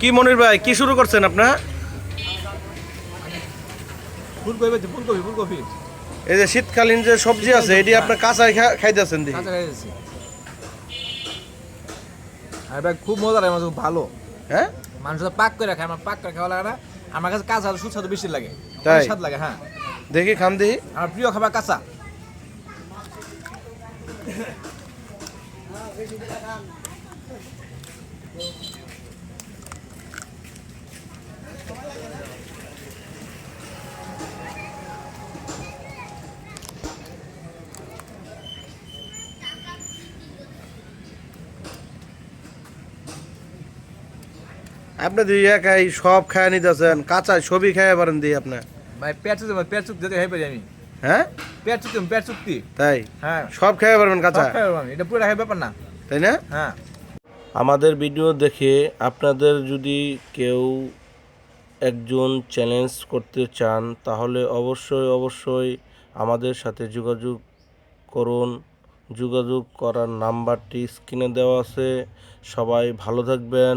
কি মনির ভাই কি শুরু করছেন আপনার ফুলকপি ফুলকপি ফুলকপি। এই যে শীতকালীন যে সবজি আছে এটি আপনার কাঁচায় খা- খাইতেছেন খাইছি আর ভাই খুব মজা লাগে খুব ভালো। হ্যাঁ? মানুষ তো পাক করে খায় আমার পাক করে খাওয়া লাগে না। আমার কাছে কাঁচা সুস্বাদু বেশি লাগে। তাই? স্বাদ লাগে হ্যাঁ। দেখি খান দেখি। আমার প্রিয় খাবার কাঁচা। আপনি দুই একাই সব খায় নিতেছেন কাঁচা ছবি খাইয়া পারেন দিই আপনার ভাই পেট চুক্তি পেট চুক্তি যেতে হয়ে পারি আমি। হ্যাঁ? পেট চুক্তি পেট চুক্তি তাই? হ্যাঁ। সব খাইয়া পারবেন কাঁচা এটা পুরো খাই ব্যাপার না। তাই না? হ্যাঁ। আমাদের ভিডিও দেখে আপনাদের যদি কেউ একজন চ্যালেঞ্জ করতে চান তাহলে অবশ্যই অবশ্যই আমাদের সাথে যোগাযোগ করুন। যোগাযোগ করার নাম্বারটি স্ক্রিনে দেওয়া আছে। সবাই ভালো থাকবেন।